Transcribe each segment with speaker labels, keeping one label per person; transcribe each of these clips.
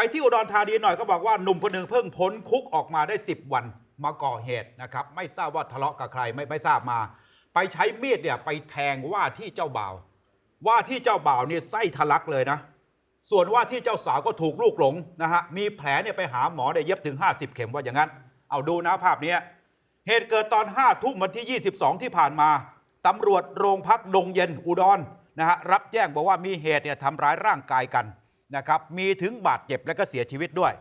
Speaker 1: ไปที่อุดรธานีหน่อยก็บอกว่าหนุ่มคนหนึ่งเพิ่งพ้นคุกออกมาได้ 10 วันมาก่อเหตุนะครับ ไม่ทราบว่าทะเลาะกับใครไม่ไม่ทราบมา ไปใช้มีดเนี่ยไปแทงว่าที่เจ้าบ่าว ว่าที่เจ้าบ่าวเนี่ยไส้ทะลักเลยนะ ส่วนว่าที่เจ้าสาวก็ถูกลูกหลงนะฮะมีแผลเนี่ยไปหาหมอได้เย็บถึง 50 เข็มว่าอย่างนั้น เอาดูนะภาพนี้เหตุเกิดตอน5ทุ่มวันที่ 22 ที่ผ่านมาตำรวจโรงพักดงเย็นอุดรนะฮะรับแจ้งบอกว่ามีเหตุเนี่ยทำร้ายร่างกายกัน นะครับมีถึงบาดเจ็บและก็เสียชีวิตด้วย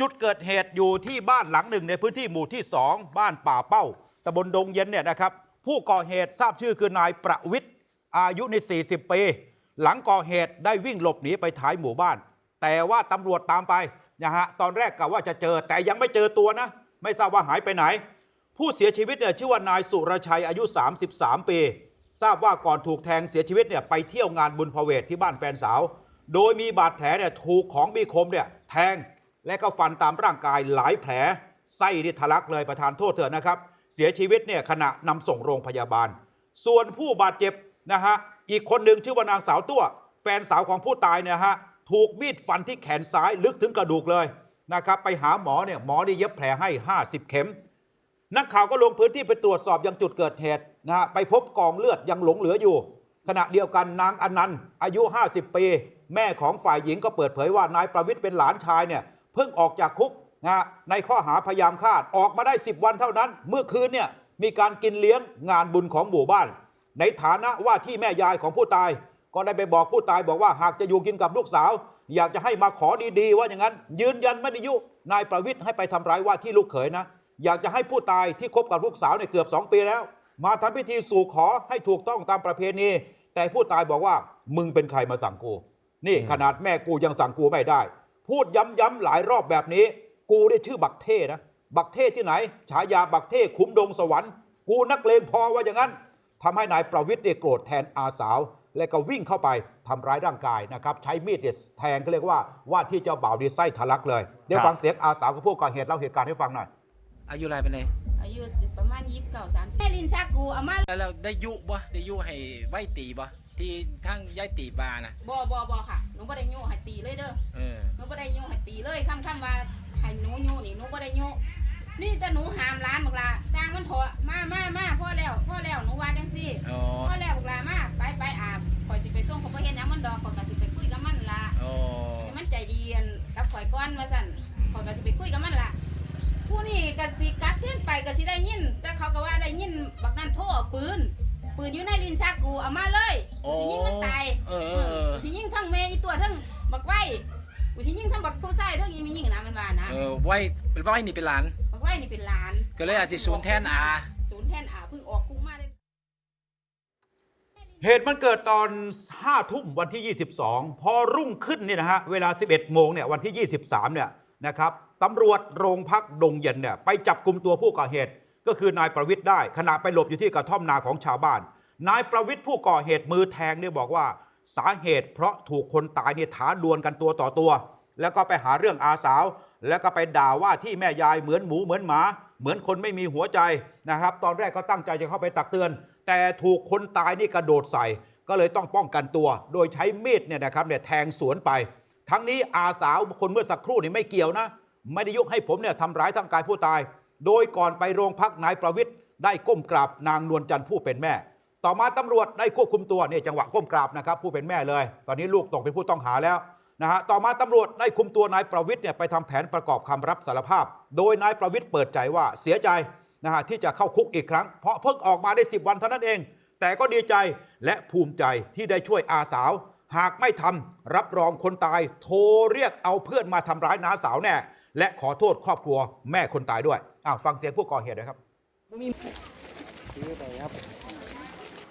Speaker 1: จุดเกิดเหตุอยู่ที่บ้านหลังหนึ่งในพื้นที่หมู่ที่ 2 บ้านป่าเป้าตำบลดงเย็นเนี่ยนะครับผู้ก่อเหตุทราบชื่อคือนายประวิทย์อายุใน 40 ปี หลังก่อเหตุได้วิ่งหลบหนีไปท้ายหมู่บ้าน แต่ว่าตำรวจตามไปนะฮะตอนแรกกะว่าจะเจอแต่ยังไม่เจอตัวนะ ไม่ทราบว่าหายไปไหน ผู้เสียชีวิตเนี่ยชื่อว่านายสุรชัยอายุ 33 ปี ทราบว่าก่อนถูกแทงเสียชีวิตเนี่ยไปเที่ยวงานบุญพเวทที่บ้านแฟนสาว โดยมีบาดแผลเนี่ยถูกของมีคมเนี่ยแทงและก็ฟันตามร่างกายหลายแผลไส้นี่ทะลักเลยประธานโทษเถอะนะครับ เสียชีวิตเนี่ยขณะนำส่งโรงพยาบาล ส่วนผู้บาดเจ็บนะฮะอีกคนหนึ่งชื่อว่านางสาวตัวแฟนสาวของผู้ตายเนี่ยฮะถูกมีดฟันที่แขนซ้ายลึกถึงกระดูกเลยนะครับไปหาหมอเนี่ยหมอได้เย็บแผลให้ 50 เข็ม นักข่าวก็ลงพื้นที่ไปตรวจสอบยังจุดเกิดเหตุนะฮะไปพบกองเลือดยังหลงเหลืออยู่ ขณะเดียวกันนางอนันต์อายุ 50 ปี แม่ของฝ่ายหญิงก็เปิดเผยว่านายประวิทย์เป็นหลานชายเนี่ยเพิ่งออกจากคุกนะฮะในข้อหาพยายามฆ่าออกมาได้ 10 วันเท่านั้น เมื่อคืนเนี่ยมีการกินเลี้ยงงานบุญของหมู่บ้าน ในฐานะว่าที่แม่ยายของผู้ตาย ก็ได้ไปบอกผู้ตายบอกว่าหากจะอยู่กินกับลูกสาว อยากจะให้มาขอดีๆ ว่าอย่างนั้น ยืนยันไม่ได้ยุนายประวิทย์ให้ไปทำร้ายว่าที่ลูกเขยนะอยากจะให้ผู้ตายที่คบกับลูกสาวเนี่ยเกือบ 2 ปีแล้ว มาทำพิธีสู่ขอให้ถูกต้องตามประเพณี แต่ผู้ตายบอกว่ามึงเป็นใครมาสั่งกู นี่ขนาดแม่กูยังสั่งกูไม่ได้ พูดย้ำๆหลายรอบแบบนี้ กูได้ชื่อบักเท่นะ บักเท่ที่ไหน ฉายาบักเท่ขุมดงสวรรค์ กูนักเลงพอว่าอย่างนั้นทำให้นายประวิทย์เนี่ยโกรธแทนอาสาว และก็วิ่งเข้าไปทำร้ายร่างกายนะครับ ใช้มีดเนี่ยแทงก็เรียกว่าว่าที่เจ้าบ่าวดีไส้ทะลักเลย เดี๋ยว
Speaker 2: ครับ
Speaker 1: ฟังเสียงอาสาวกับผู้ก่อเหตุเล่าเหตุการณ์ให้ฟังหน่อย
Speaker 3: อายุอะไรเป็นไง
Speaker 4: อายุประมาณยี่สิบเก้าสามแม่ลินชักกูเอามา
Speaker 3: แล้วเราได้ยุบ่ได้ยุให้ไหวตีบ่ ที่ทั้งย้ายตีบานะ
Speaker 4: บอบอบอค่ะหนูบ่ได้ยุให้ตีเลยเด้อ
Speaker 3: เออ
Speaker 4: หนูบ่ได้ยุให้ตีเลยคำคำว่าให้หนูยุนี่หนูบ่ได้ยุนี่แต่หนูหามร้านบอกลาสร้างมันเถอะมามามาพ่อแล้วพ่อแล้วหนูว่าจังซี่
Speaker 3: อ๋อ
Speaker 4: พ่อแล้วบอกลามาไปไปอาบข่อยสิไปส่งเขาบ่เฮ็ดหยังมันดอกข่อยก็สิไปคุยกับมันล่ะ
Speaker 3: อ๋อ
Speaker 4: ให้มันใจดีอันกับข่อยก่อนว่าซั่นข่อยก็สิไปคุยกับมันล่ะผู้นี่ก็สิกลับขึ้นไปก็สิได้ยิน แต่เขาก็ว่าได้ยินบักนั้นโทรเอาปืน ปืนอยู่ในลิ้นชักกูเอามาเลยกูสิยิงมันตาย
Speaker 3: เออเออเออ
Speaker 4: กูสิยิงทั้งเมย์อีตัวทั้งบักไว้กูสิยิงทั้งบักผู้ชายทั้งอีมียิงนะมันว่านะ
Speaker 3: เออไหวเป็นไหวนี่เป็นหลาน
Speaker 4: บักไว้นี่เป็นหลาน
Speaker 3: ก็เลยอาจจะศูนย์แทนอา
Speaker 4: ศูนย์แทนอาเพิ่งออกคุกมาได้
Speaker 1: เหตุมันเกิดตอน 5 ทุ่มวันที่ 22 พอรุ่งขึ้นเนี่ยนะฮะ เวลา 11 โมงเนี่ยวันที่ 23 เนี่ยนะครับตำรวจโรงพักดงเย็นเนี่ยไปจับกลุ่มตัวผู้ก่อเหตุ ก็คือนายประวิทย์ได้ขณะไปหลบอยู่ที่กระท่อมนาของชาวบ้าน นายประวิทย์ผู้ก่อเหตุมือแทงเนี่ยบอกว่า สาเหตุเพราะถูกคนตายเนี่ยท้าดวลกันตัวต่อตัว แล้วก็ไปหาเรื่องอาสาว แล้วก็ไปด่าว่าที่แม่ยายเหมือนหมูเหมือนหมา เหมือนคนไม่มีหัวใจนะครับ ตอนแรกก็ตั้งใจจะเข้าไปตักเตือน แต่ถูกคนตายนี่กระโดดใส่ ก็เลยต้องป้องกันตัว โดยใช้มีดเนี่ยนะครับเนี่ยแทงสวนไป ทั้งนี้อาสาวคนเมื่อสักครู่นี่ไม่เกี่ยวนะ ไม่ได้ยกให้ผมเนี่ยทำร้ายทั้งกายผู้ตาย โดยก่อนไปโรงพักนายประวิทย์ได้ก้มกราบนางนวลจันทร์ผู้เป็นแม่ ต่อมาตำรวจได้ควบคุมตัวเนี่ยจังหวะก้มกราบนะครับผู้เป็นแม่เลย ตอนนี้ลูกตกเป็นผู้ต้องหาแล้วนะฮะต่อมาตำรวจได้คุมตัวนายประวิทย์เนี่ยไปทำแผนประกอบคำรับสารภาพ โดยนายประวิทย์เปิดใจว่าเสียใจนะฮะที่จะเข้าคุกอีกครั้ง เพราะเพิ่งออกมาได้ 10 วันเท่านั้นเอง แต่ก็ดีใจและภูมิใจที่ได้ช่วยอาสาว หากไม่ทำรับรองคนตาย โทรเรียกเอาเพื่อนมาทำร้ายน้าสาวแน่ และขอโทษครอบครัวแม่คนตายด้วยอ้าวฟังเสียงผู้ก่อเหตุนะครับ
Speaker 5: ซื้อไปครับ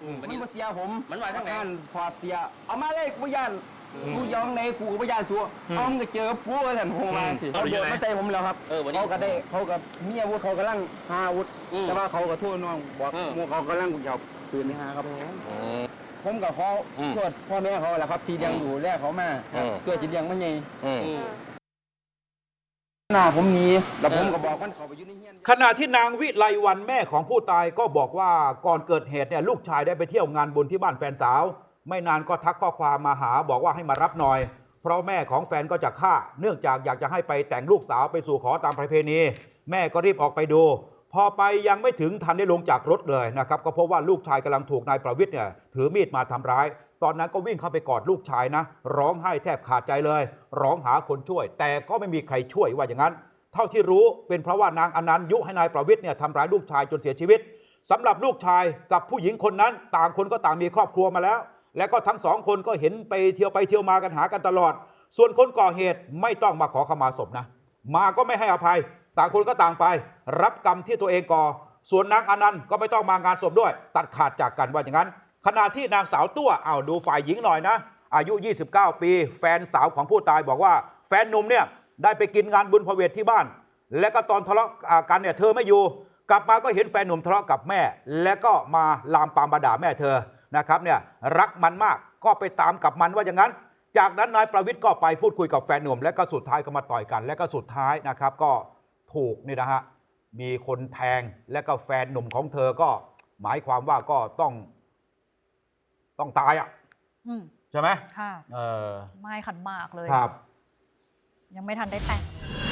Speaker 2: อืม
Speaker 5: มั
Speaker 2: วัน
Speaker 5: น
Speaker 2: นี้
Speaker 5: มาเสียผม
Speaker 2: มันว่าทางไหน
Speaker 5: ท่พอเสียเอามาเลยกูย่านกูยองในกูก็บ่ย่านสัวเอามึงก็เจอกูว่าสันผมมาสิ
Speaker 2: เอา
Speaker 5: เขา
Speaker 2: ไป
Speaker 5: โด
Speaker 2: ยัง
Speaker 5: น
Speaker 2: ไง
Speaker 5: มาใส่ผมแล้วครับ
Speaker 2: เออวันนี้
Speaker 5: เขาก็ได้เขาก็มีอาวุธเขากำลังหาอาวุธ
Speaker 2: อืม
Speaker 5: แต่ว่าเขาก็โทษน้องบอก
Speaker 2: เออ
Speaker 5: หมูเขากำลังจะเอาปืนไปหาครับผมผมกับเขา
Speaker 2: อืม
Speaker 5: ช่วยพ่อแม่เขาแหละครับ ที่เลี้ยงอยู่แรกเขามา
Speaker 2: เออ
Speaker 5: ช่วยที่เลี้ยงมันไง
Speaker 2: อืม
Speaker 5: หน้าผมหนีแล้วผมก็บอกมันเขาไปอยู่ในเฮียน
Speaker 1: ขณะที่นางวิไลวันแม่ของผู้ตายก็บอกว่าก่อนเกิดเหตุเนี่ยลูกชายได้ไปเที่ยวงานบุญที่บ้านแฟนสาว ไม่นานก็ทักข้อความมาหาบอกว่าให้มารับหน่อย เพราะแม่ของแฟนก็จะฆ่า เนื่องจากอยากจะให้ไปแต่งลูกสาวไปสู่ขอตามประเพณี แม่ก็รีบออกไปดู พอไปยังไม่ถึงทันได้ลงจากรถเลยนะครับก็พบว่าลูกชายกำลังถูกนายประวิทย์เนี่ยถือมีดมาทำร้าย ตอนนั้นก็วิ่งเข้าไปกอดลูกชายนะ ร้องไห้แทบขาดใจเลย ร้องหาคนช่วย แต่ก็ไม่มีใครช่วยว่าอย่างนั้น เท่าที่รู้เป็นเพราะว่านางอนันต์ยุให้นายประวิทย์เนี่ยทำร้ายลูกชายจนเสียชีวิตสำหรับลูกชายกับผู้หญิงคนนั้น ต่างคนก็ต่างมีครอบครัวมาแล้ว และก็ทั้งสองคนก็เห็นไปเที่ยวไปเที่ยวมากันหากันตลอด ส่วนคนก่อเหตุไม่ต้องมาขอขมาศพนะ มาก็ไม่ให้อภัย ต่างคนก็ต่างไป รับกรรมที่ตัวเองก่อ ส่วนนางอนันต์ก็ไม่ต้องมางานศพด้วย ตัดขาดจากกันว่าอย่างนั้น ขณะที่นางสาวตัวเอาดูฝ่ายหญิงหน่อยนะ อายุ 29 ปี แฟนสาวของผู้ตายบอกว่า แฟนหนุ่มเนี่ยได้ไปกินงานบุญพระเวทที่บ้าน และก็ตอนทะเลาะกันเนี่ยเธอไม่อยู่ กลับมาก็เห็นแฟนหนุ่มทะเลาะกับแม่ และก็มาลามปามมาด่าแม่เธอนะครับเนี่ยรักมันมากก็ไปตามกับมันว่าอย่างนั้น จากนั้นนายประวิทย์ก็ไปพูดคุยกับแฟนหนุ่ม และก็สุดท้ายก็มาต่อยกัน และก็สุดท้ายนะครับก็ถูกนี่นะฮะมีคนแทงและก็แฟนหนุ่มของเธอก็หมายความว่าก็ต้อง ต้องตายอะ
Speaker 2: อืม
Speaker 1: ใช่ไหม
Speaker 2: ค่ะ
Speaker 1: เออ
Speaker 2: ไม้ขันหมากเลย
Speaker 1: ครับ
Speaker 2: ยังไม่ทันได้แต่งเลย